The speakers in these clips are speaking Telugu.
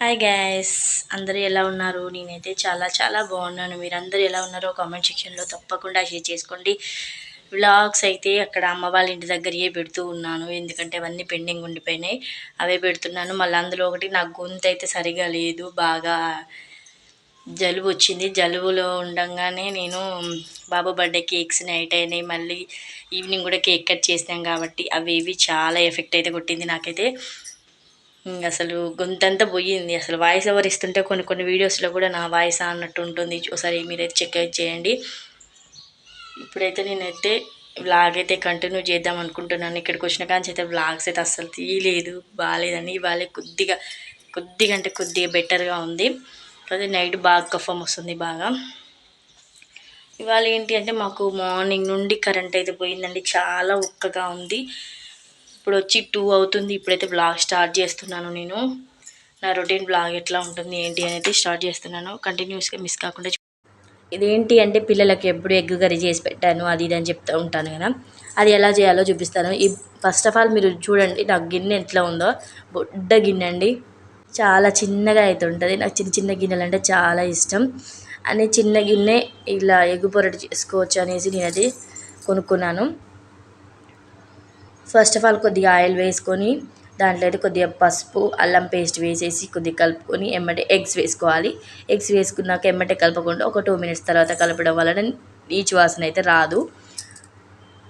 హాయ్ గ్యాస్ అందరూ ఎలా ఉన్నారు? నేనైతే చాలా చాలా బాగున్నాను. మీరు అందరూ ఎలా ఉన్నారో కామెంట్ సెక్షన్లో తప్పకుండా షేర్ చేసుకోండి. వ్లాగ్స్ అయితే అక్కడ అమ్మ వాళ్ళ ఇంటి దగ్గరే పెడుతూ ఉన్నాను. ఎందుకంటే అవన్నీ పెండింగ్ ఉండిపోయినాయి. అవే పెడుతున్నాను. మళ్ళీ అందులో ఒకటి నా గొంతు అయితే సరిగా లేదు. బాగా జలుబు వచ్చింది. జలుబులో ఉండగానే నేను బాబు బర్త్డే కేక్స్ నైట్ అయినాయి. మళ్ళీ ఈవినింగ్ కూడా కేక్ కట్ చేసినాం కాబట్టి అవి ఇవి చాలా ఎఫెక్ట్ అయితే కొట్టింది నాకైతే. అసలు గొంతంతా పోయింది. అసలు వాయిస్ ఓవర్ ఇస్తుంటే కొన్ని కొన్ని వీడియోస్లో కూడా నా వాయిస్ అన్నట్టు ఉంటుంది. ఒకసారి మీరైతే చెక్ చేయండి. ఇప్పుడైతే నేనైతే వ్లాగ్ అయితే కంటిన్యూ చేద్దాం అనుకుంటున్నాను. ఇక్కడికి వచ్చిన కానీ అయితే వ్లాగ్స్ అయితే అస్సలు తీయలేదు. బాగాలేదని ఇవాళ కొద్దిగా కొద్దిగా అంటే కొద్దిగా బెటర్గా ఉంది. అదే నైట్ బాగా కఫం వస్తుంది బాగా. ఇవాళ ఏంటి అంటే మాకు మార్నింగ్ నుండి కరెంట్ అయితే పోయిందండి. చాలా ఉక్కగా ఉంది. ఇప్పుడు వచ్చి టూ అవుతుంది. ఇప్పుడైతే బ్లాగ్ స్టార్ట్ చేస్తున్నాను నేను. నా రొటీన్ బ్లాగ్ ఎట్లా ఉంటుంది ఏంటి అనేది స్టార్ట్ చేస్తున్నాను. కంటిన్యూస్గా మిస్ కాకుండా ఇదేంటి అంటే పిల్లలకి ఎప్పుడు ఎగ్ కర్రీ చేసి పెట్టాను అది ఇది అని చెప్తూ ఉంటాను కదా. అది ఎలా చేయాలో చూపిస్తాను. ఈ ఫస్ట్ ఆఫ్ ఆల్ మీరు చూడండి నాకు గిన్నె ఎట్లా ఉందో. బొడ్డ గిన్నె అండి. చాలా చిన్నగా అయితే ఉంటుంది. నాకు చిన్న చిన్న గిన్నెలు అంటే చాలా ఇష్టం. అని చిన్న గిన్నె ఇలా ఎగ్గు పొరటి చేసుకోవచ్చు అనేసి నేను అది కొనుక్కున్నాను. ఫస్ట్ ఆఫ్ ఆల్ కొద్దిగా ఆయిల్ వేసుకొని దాంట్లో అయితే కొద్దిగా పసుపు అల్లం పేస్ట్ వేసేసి కొద్దిగా కలుపుకొని ఎమ్మటే ఎగ్స్ వేసుకోవాలి. ఎగ్స్ వేసుకున్నాక ఎమ్మటే కలపకుండా ఒక టూ మినిట్స్ తర్వాత కలపడం వలన నీచు వాసన అయితే రాదు.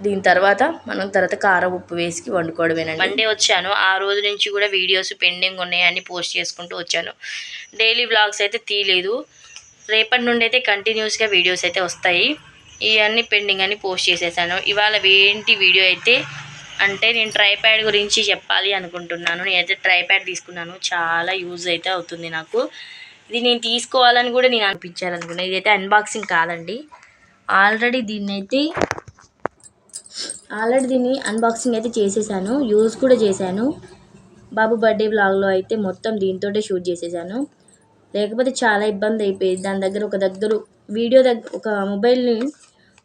దీని తర్వాత మనం తర్వాత కారం ఉప్పు వేసి వండుకోవడమేనండి. మండే వచ్చాను. ఆ రోజు నుంచి కూడా వీడియోస్ పెండింగ్ ఉన్నాయని పోస్ట్ చేసుకుంటూ వచ్చాను. డైలీ బ్లాగ్స్ అయితే తీయలేదు. రేపటి నుండి అయితే కంటిన్యూస్గా వీడియోస్ అయితే వస్తాయి. ఇవన్నీ పెండింగ్ అని పోస్ట్ చేసేసాను. ఇవాళ ఏంటి వీడియో అయితే అంటే నేను ట్రైప్యాడ్ గురించి చెప్పాలి అనుకుంటున్నాను. నేనైతే ట్రైప్యాడ్ తీసుకున్నాను. చాలా యూజ్ అయితే అవుతుంది నాకు. ఇది నేను తీసుకోవాలని కూడా నేను అనిపించాలనుకున్నాను ఇదైతే అన్బాక్సింగ్ కాదండి. ఆల్రెడీ దీన్ని అయితే ఆల్రెడీ దీన్ని అన్బాక్సింగ్ అయితే చేసేసాను. యూజ్ కూడా చేశాను. బాబు బర్త్డే బ్లాగ్లో అయితే మొత్తం దీంతో షూట్ చేసేసాను. లేకపోతే చాలా ఇబ్బంది అయిపోయింది. దాని దగ్గర ఒక దగ్గర వీడియో దగ్గర ఒక మొబైల్ని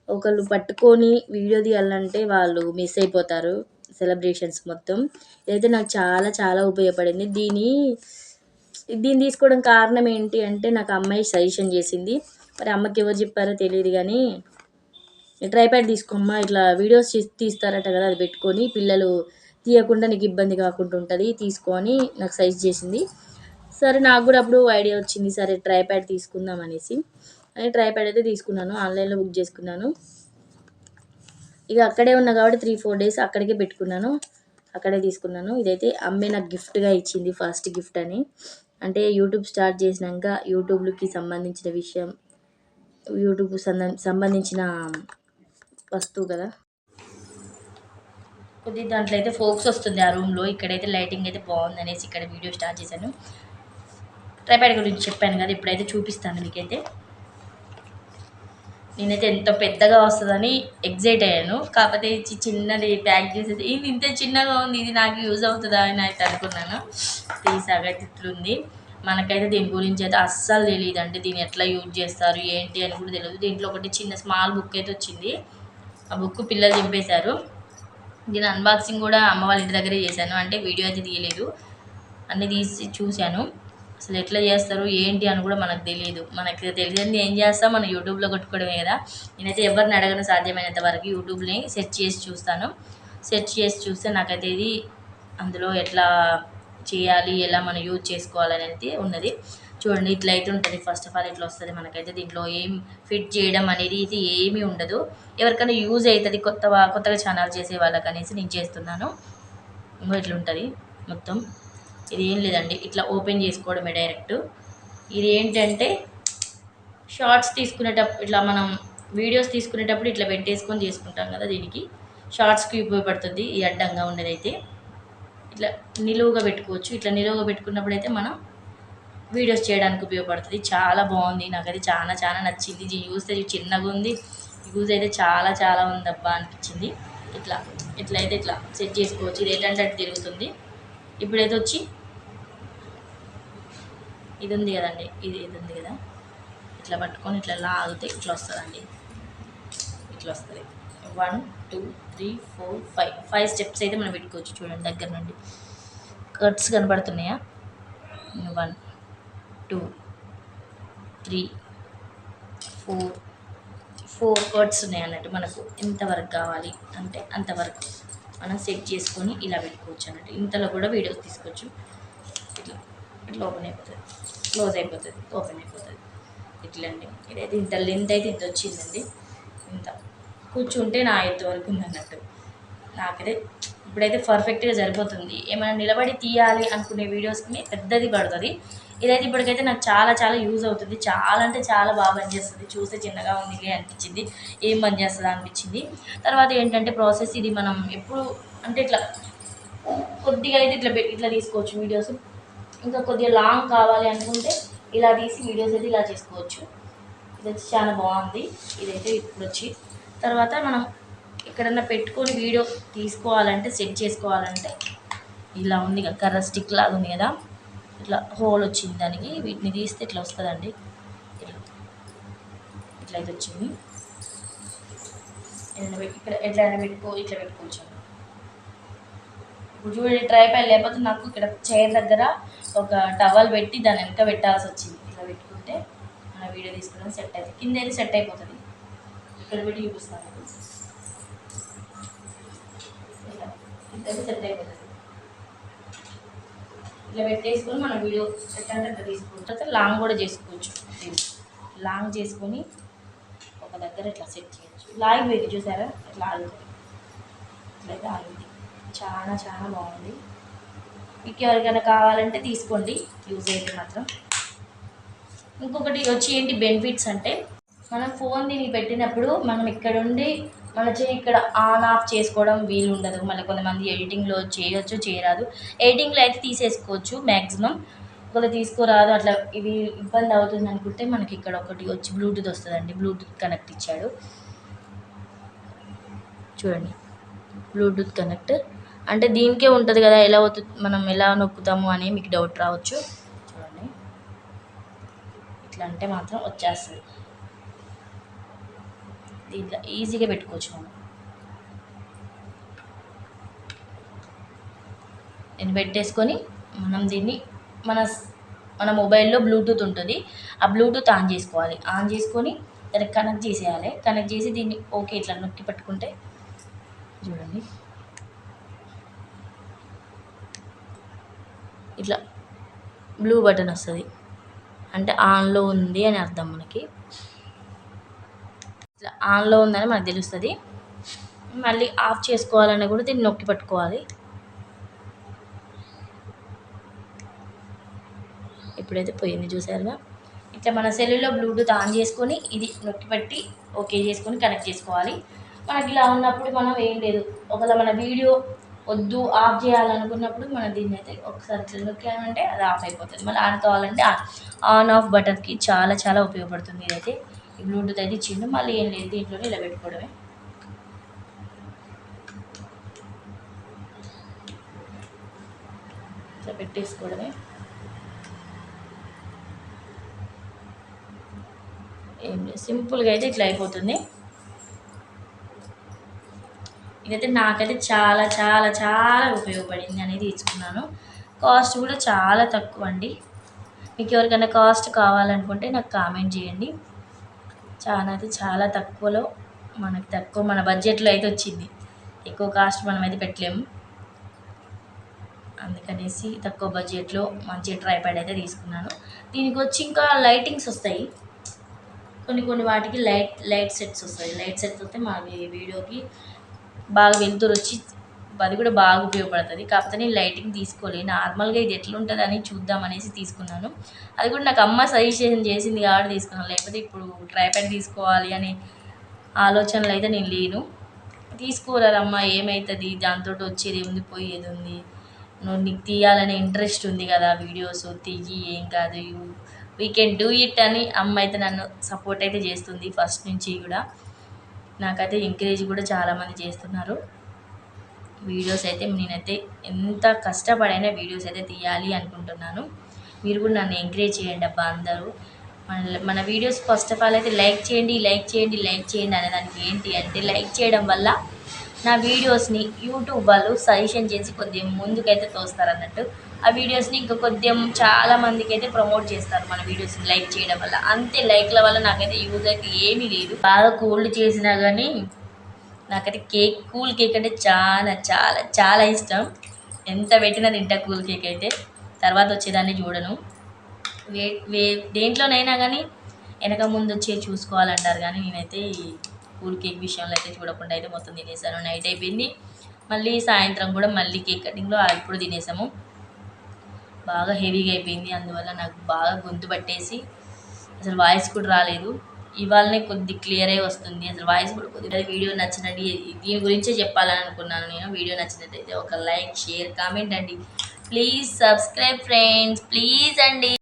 ఒకళ్ళు పట్టుకొని వీడియో తీయాలంటే వాళ్ళు మిస్ అయిపోతారు సెలబ్రేషన్స్ మొత్తం. ఇదైతే నాకు చాలా చాలా ఉపయోగపడింది. దీని దీన్ని తీసుకోవడం కారణం ఏంటి అంటే నాకు అమ్మాయి సజెషన్ చేసింది. మరి అమ్మకి ఎవరు చెప్పారో తెలియదు కానీ ట్రైప్యాడ్ తీసుకోమ్మా ఇట్లా వీడియోస్ తీస్తారట కదా అది పెట్టుకొని పిల్లలు తీయకుండా నీకు ఇబ్బంది కాకుండా ఉంటుంది తీసుకొని నాకు సజెస్ట్ చేసింది. సరే నాకు కూడా అప్పుడు ఐడియా వచ్చింది సరే ట్రైప్యాడ్ తీసుకుందాం అనేసి. అని ట్రైప్యాడ్ అయితే తీసుకున్నాను. ఆన్లైన్లో బుక్ చేసుకున్నాను. ఇక అక్కడే ఉన్నా కాబట్టి త్రీ ఫోర్ డేస్ అక్కడికే పెట్టుకున్నాను. అక్కడే తీసుకున్నాను. ఇదైతే అమ్మే నాకు గిఫ్ట్గా ఇచ్చింది ఫస్ట్ గిఫ్ట్ అని. అంటే యూట్యూబ్ స్టార్ట్ చేసినాక యూట్యూబ్కి సంబంధించిన విషయం యూట్యూబ్ సంబంధించిన వస్తువు కదా. కొద్ది దాంట్లో అయితే ఫోక్స్ వస్తుంది ఆ రూమ్లో ఇక్కడైతే లైటింగ్ అయితే బాగుంది అనేసి ఇక్కడ వీడియో స్టార్ట్ చేశాను. ట్రైప్యాడ్ గురించి చెప్పాను కదా ఇప్పుడైతే చూపిస్తాను మీకైతే. నేనైతే ఎంత పెద్దగా వస్తుందని ఎగ్జైట్ అయ్యాను. కాకపోతే చిన్నది ప్యాక్ చేసేది ఇది ఇంత చిన్నగా ఉంది ఇది నాకు యూజ్ అవుతుందా అని అయితే అనుకున్నాను. తీసాగా ఇట్లుంది మనకైతే దీని గురించి అయితే అస్సలు తెలియదు అంటే దీన్ని ఎట్లా యూజ్ చేస్తారు ఏంటి అని కూడా తెలియదు దీంట్లో ఒకటి చిన్న స్మాల్ బుక్ అయితే వచ్చింది. ఆ బుక్ పిల్లలు దింపేశారు. దీని అన్బాక్సింగ్ కూడా అమ్మ వాళ్ళ ఇంటి దగ్గరే చేశాను. అంటే వీడియో అయితే తీయలేదు. అన్నీ తీసి చూశాను. అసలు ఎట్లా చేస్తారు ఏంటి అని కూడా మనకు తెలియదు మనకి తెలియదు ఏం చేస్తాం మనం యూట్యూబ్లో కొట్టుకోవడమే కదా. నేనైతే ఎవరిని అడగను సాధ్యమైనంత వరకు యూట్యూబ్ని సెర్చ్ చేసి చూస్తాను. సెర్చ్ చేసి చూస్తే నాకైతే ఇది అందులో ఎట్లా చేయాలి ఎలా మనం యూజ్ చేసుకోవాలని అయితే ఉన్నది. చూడండి ఇట్లా అయితే ఉంటుంది. ఫస్ట్ ఆఫ్ ఆల్ ఇట్లా వస్తుంది మనకైతే దీంట్లో ఏం ఫిట్ చేయడం అనేది ఇది ఏమీ ఉండదు. ఎవరికైనా యూజ్ అవుతుంది కొత్త కొత్తగా ఛానల్ చేసే వాళ్ళకి అనేసి నేను చేస్తున్నాను. ఇట్లా ఉంటుంది మొత్తం. ఇది ఏం లేదండి. ఇట్లా ఓపెన్ చేసుకోవడమే డైరెక్ట్. ఇది ఏంటంటే షార్ట్స్ తీసుకునేటప్పుడు ఇట్లా మనం వీడియోస్ తీసుకునేటప్పుడు ఇట్లా పెట్టేసుకొని చేసుకుంటాం కదా దీనికి. షార్ట్స్కి ఉపయోగపడుతుంది ఈ అడ్డంగా ఉండేదైతే ఇట్లా నిలువుగా పెట్టుకోవచ్చు. ఇట్లా నిలువుగా పెట్టుకున్నప్పుడు అయితే మనం వీడియోస్ చేయడానికి ఉపయోగపడుతుంది. చాలా బాగుంది. నాకు అది చాలా చాలా నచ్చింది. ఇది చూస్తే చిన్నగా ఉంది. యూజ్ అయితే చాలా చాలా ఉంది అబ్బా అనిపించింది. ఇట్లా ఇట్లా అయితే ఇట్లా సెట్ చేసుకోవచ్చు. ఇది ఏంటంటే తిరుగుతుంది. ఇప్పుడైతే వచ్చి ఇది ఉంది కదండి. ఇది ఇది ఉంది కదా. ఇట్లా పట్టుకొని ఇట్లా లాగితే ఇట్లా వస్తుందండి. ఇట్లా వస్తుంది. One two three four five five steps అయితే మనం పెట్టుకోవచ్చు చూడండి దగ్గర నుండి. Cuts కనబడుతున్నాయా? One two three four four cuts ఉన్నాయి అన్నట్టు మనకు ఎంతవరకు కావాలి అంటే అంతవరకు మనం సెట్ చేసుకొని ఇలా పెట్టుకోవచ్చు అన్నట్టు. ఇంతలో కూడా వీడియోస్ తీసుకోవచ్చు. ఇట్లా ఓపెన్ అయిపోతుంది. క్లోజ్ అయిపోతుంది. ఓపెన్ అయిపోతుంది. ఇట్లండి. ఇదైతే ఇంత లెంత్ అయితే ఇంత వచ్చిందండి. ఇంత. కూర్చుంటే నా ఎత్తు వరకు ఉంది అన్నట్టు నాకైతే ఇప్పుడైతే పర్ఫెక్ట్గా సరిపోతుంది. ఏమైనా నిలబడి తీయాలి అనుకునే వీడియోస్కి పెద్దది పడుతుంది. ఇదైతే ఇప్పటికైతే నాకు చాలా చాలా యూజ్ అవుతుంది. చాలా అంటే చాలా బాగా పనిచేస్తుంది. చూస్తే చిన్నగా ఉంది అనిపించింది. ఏం పనిచేస్తుందా అనిపించింది. తర్వాత ఏంటంటే ప్రాసెస్ ఇది మనం ఎప్పుడు అంటే ఇట్లా కొద్దిగా అయితే ఇట్లా ఇట్లా తీసుకోవచ్చు వీడియోస్ ఇంకా కొద్దిగా లాంగ్ కావాలి అనుకుంటే ఇలా తీసి వీడియోస్ అయితే ఇలా చేసుకోవచ్చు. ఇది వచ్చి చాలా బాగుంది. ఇదైతే ఇప్పుడు వచ్చి తర్వాత మనం ఎక్కడన్నా పెట్టుకొని వీడియో తీసుకోవాలంటే సెట్ చేసుకోవాలంటే ఇలా ఉంది కదా కర్ర స్టిక్ లాగా ఉంది కదా. ఇట్లా హోల్ వచ్చింది దానికి. వీటిని తీస్తే ఇట్లా వస్తుందండి. ఇట్లా ఇట్లా అయితే వచ్చింది. ఇక్కడ ఎట్లయినా పెట్టుకో ఇట్లా పెట్టుకోవచ్చు. ఇప్పుడు చూడండి ట్రైపాడ్ లేకపోతే నాకు ఇక్కడ చైర్ దగ్గర ఒక టవల్ పెట్టి దాని వెనక పెట్టాల్సి వచ్చింది. ఇట్లా పెట్టుకుంటే మన వీడియో తీసుకోవడం సెట్ అవుతుంది కింద అయితే సెట్ అయిపోతుంది. ఇక్కడ పెట్టి చూపిస్తాను. ఇలా ఇదైతే సెట్ అయిపోతుంది. ఇట్లా పెట్టేసుకొని మనం వీడియో సెట్ అంటే ఇట్లా తీసుకుంటే తర్వాత లాంగ్ కూడా చేసుకోవచ్చు. లాంగ్ చేసుకొని ఒక దగ్గర ఇట్లా సెట్ చేయొచ్చు. లాగిపోయింది చూసారా? ఇట్లా ఆగుతుంది. ఇట్లయితే ఆగింది చాలా చాలా బాగుంది. మీకు ఎవరికైనా కావాలంటే తీసుకోండి. యూజ్ అయితే మాత్రం. ఇంకొకటి వచ్చి ఏంటి బెనిఫిట్స్ అంటే మనం ఫోన్ దీనికి పెట్టినప్పుడు మనం ఇక్కడ ఉండి మన చేయి ఇక్కడ ఆన్ ఆఫ్ చేసుకోవడం వీలు ఉండదు. మళ్ళీ కొంతమంది ఎడిటింగ్లో చేయొచ్చు చేయరాదు. ఎడిటింగ్లో అయితే తీసేసుకోవచ్చు మ్యాక్సిమం ఒకవేళ తీసుకోరాదు అట్లా ఇవి ఇబ్బంది అవుతుంది అనుకుంటే మనకి ఇక్కడ ఒకటి వచ్చి బ్లూటూత్ వస్తుందండి. బ్లూటూత్ కనెక్ట్ ఇచ్చాడు. చూడండి. బ్లూటూత్ కనెక్ట్ అంటే దీనికే ఉంటుంది కదా ఎలా అవుతుంది మనం ఎలా నొక్కుతాము అని మీకు డౌట్ రావచ్చు. చూడండి. ఇట్లా అంటే మాత్రం వచ్చేస్తుంది. దీంట్లో ఈజీగా పెట్టుకోవచ్చు మనం. నేను పెట్టేసుకొని మనం దీన్ని మన మన మొబైల్లో బ్లూటూత్ ఉంటుంది. ఆ బ్లూటూత్ ఆన్ చేసుకోవాలి. ఆన్ చేసుకొని దానికి కనెక్ట్ చేసేయాలి. కనెక్ట్ చేసి దీన్ని ఓకే ఇట్లా నొక్కి పట్టుకుంటే చూడండి. ఇట్లా బ్లూ బటన్ వస్తుంది. అంటే ఆన్లో ఉంది అని అర్థం మనకి. ఇట్లా ఆన్లో ఉందని మనకు తెలుస్తుంది. మళ్ళీ ఆఫ్ చేసుకోవాలన్నా కూడా దీన్ని నొక్కి పట్టుకోవాలి. ఇప్పుడైతే పోయింది చూసారుగా. ఇట్లా మన సెల్లులో బ్లూటూత్ ఆన్ చేసుకొని ఇది నొక్కి పెట్టి ఓకే చేసుకొని కనెక్ట్ చేసుకోవాలి. మనకి ఇలా ఉన్నప్పుడు మనం ఏం లేదు. ఒకవేళ మన వీడియో వద్దు ఆఫ్ చేయాలనుకున్నప్పుడు మనం దీన్ని అయితే ఒకసారి ఇట్లా నొక్కామంటే అది ఆఫ్ అయిపోతుంది. మళ్ళీ ఆన్ కావాలంటే ఆన్. ఆన్ ఆఫ్ బటన్కి చాలా చాలా ఉపయోగపడుతుంది ఇదైతే. ఈ బ్లూటూత్ అయితే ఇచ్చిండు. మళ్ళీ ఏం లేదు దీంట్లోనే ఇలా పెట్టుకోవడమే ఇట్లా పెట్టేసుకోవడమే. ఏం లేదు సింపుల్గా అయితే ఇట్లా అయిపోతుంది. ఇదైతే నాకైతే చాలా చాలా చాలా ఉపయోగపడింది అనేది ఇచ్చుకున్నాను కాస్ట్ కూడా చాలా తక్కువ అండి మీకు ఎవరికైనా కాస్ట్ కావాలనుకుంటే నాకు కామెంట్ చేయండి. చాలా అయితే చాలా తక్కువలో మనకు తక్కువ మన బడ్జెట్లో అయితే వచ్చింది. ఎక్కువ కాస్ట్ మనం అయితే పెట్టలేము. అందుకనేసి తక్కువ బడ్జెట్లో మంచి ట్రైపాడ్ అయితే తీసుకున్నాను. దీనికి వచ్చి ఇంకా లైటింగ్స్ వస్తాయి. కొన్ని కొన్ని వాటికి లైట్ లైట్ సెట్స్ వస్తాయి. లైట్ సెట్స్ వస్తే మా వీడియోకి బాగా వెలుతురు వచ్చి అది కూడా బాగా ఉపయోగపడుతుంది. కాకపోతే నేను లైటింగ్ తీసుకోలే నార్మల్గా ఇది ఎట్లుంటుంది అని చూద్దాం అనేసి తీసుకున్నాను. అది కూడా నాకు అమ్మ సజెషన్ చేసింది కాబట్టి తీసుకున్నాను. లేకపోతే ఇప్పుడు ట్రైపాడ్ తీసుకోవాలి అనే ఆలోచనలు అయితే నేను లేను. తీసుకోరాదమ్మా ఏమవుతుంది దాంతో వచ్చేది ఉంది పోయేది ఉంది? నువ్వు నీకు తీయాలనే ఇంట్రెస్ట్ ఉంది కదా వీడియోస్ తీయి ఏం కాదు వీ కెన్ డూ ఇట్ అని అమ్మ అయితే నన్ను సపోర్ట్ అయితే చేస్తుంది ఫస్ట్ నుంచి కూడా. నాకైతే ఎంకరేజ్ కూడా చాలామంది చేస్తున్నారు. వీడియోస్ అయితే నేనైతే ఎంత కష్టపడైనా వీడియోస్ అయితే తీయాలి అనుకుంటున్నాను. మీరు కూడా నన్ను ఎంకరేజ్ చేయండి అబ్బా అందరూ. మన మన వీడియోస్ ఫస్ట్ ఆఫ్ ఆల్ అయితే లైక్ చేయండి లైక్ చేయండి లైక్ చేయండి అనే దానికి ఏంటి అంటే లైక్ చేయడం వల్ల నా వీడియోస్ని యూట్యూబ్ వాళ్ళు సజెషన్ చేసి కొద్దిగా ముందుకైతే తోస్తారు అన్నట్టు ఆ వీడియోస్ని ఇంకా కొద్దిగా చాలా మందికి అయితే ప్రమోట్ చేస్తారు మన వీడియోస్ని లైక్ చేయడం వల్ల. అంతే లైక్ల వల్ల నాకైతే యూజ్ అయితే ఏమీ లేదు. బాగా కోల్డ్ చేసినా కానీ నాకైతే కేక్ కూల్ కేక్ అంటే చాలా చాలా చాలా ఇష్టం. ఎంత పెట్టినా తింటా కూల్ కేక్ అయితే. తర్వాత వచ్చేదాన్ని చూడను. వే వే దేంట్లోనైనా కానీ వెనక ముందు వచ్చే చూసుకోవాలంటారు కానీ నేనైతే కూల్ కేక్ విషయంలో అయితే చూడకుండా అయితే మొత్తం తినేసాను. నైట్ అయిపోయింది. మళ్ళీ సాయంత్రం కూడా మళ్ళీ కేక్ కటింగ్లో ఇప్పుడు తినేసాము. బాగా హెవీగా అయిపోయింది. అందువల్ల నాకు బాగా గొంతు పట్టేసి అసలు వాయిస్ కూడా రాలేదు. ఇవాళనే కొద్ది క్లియర్ అయి వస్తుంది. అసలు వాయిస్ కూడా కొద్దిగా వీడియో నచ్చినట్టు దీని గురించే చెప్పాలని అనుకున్నాను నేను. వీడియో నచ్చినట్టయితే ఒక లైక్ షేర్ కామెంట్ అండి. Please subscribe friends. ప్లీజ్ అండి.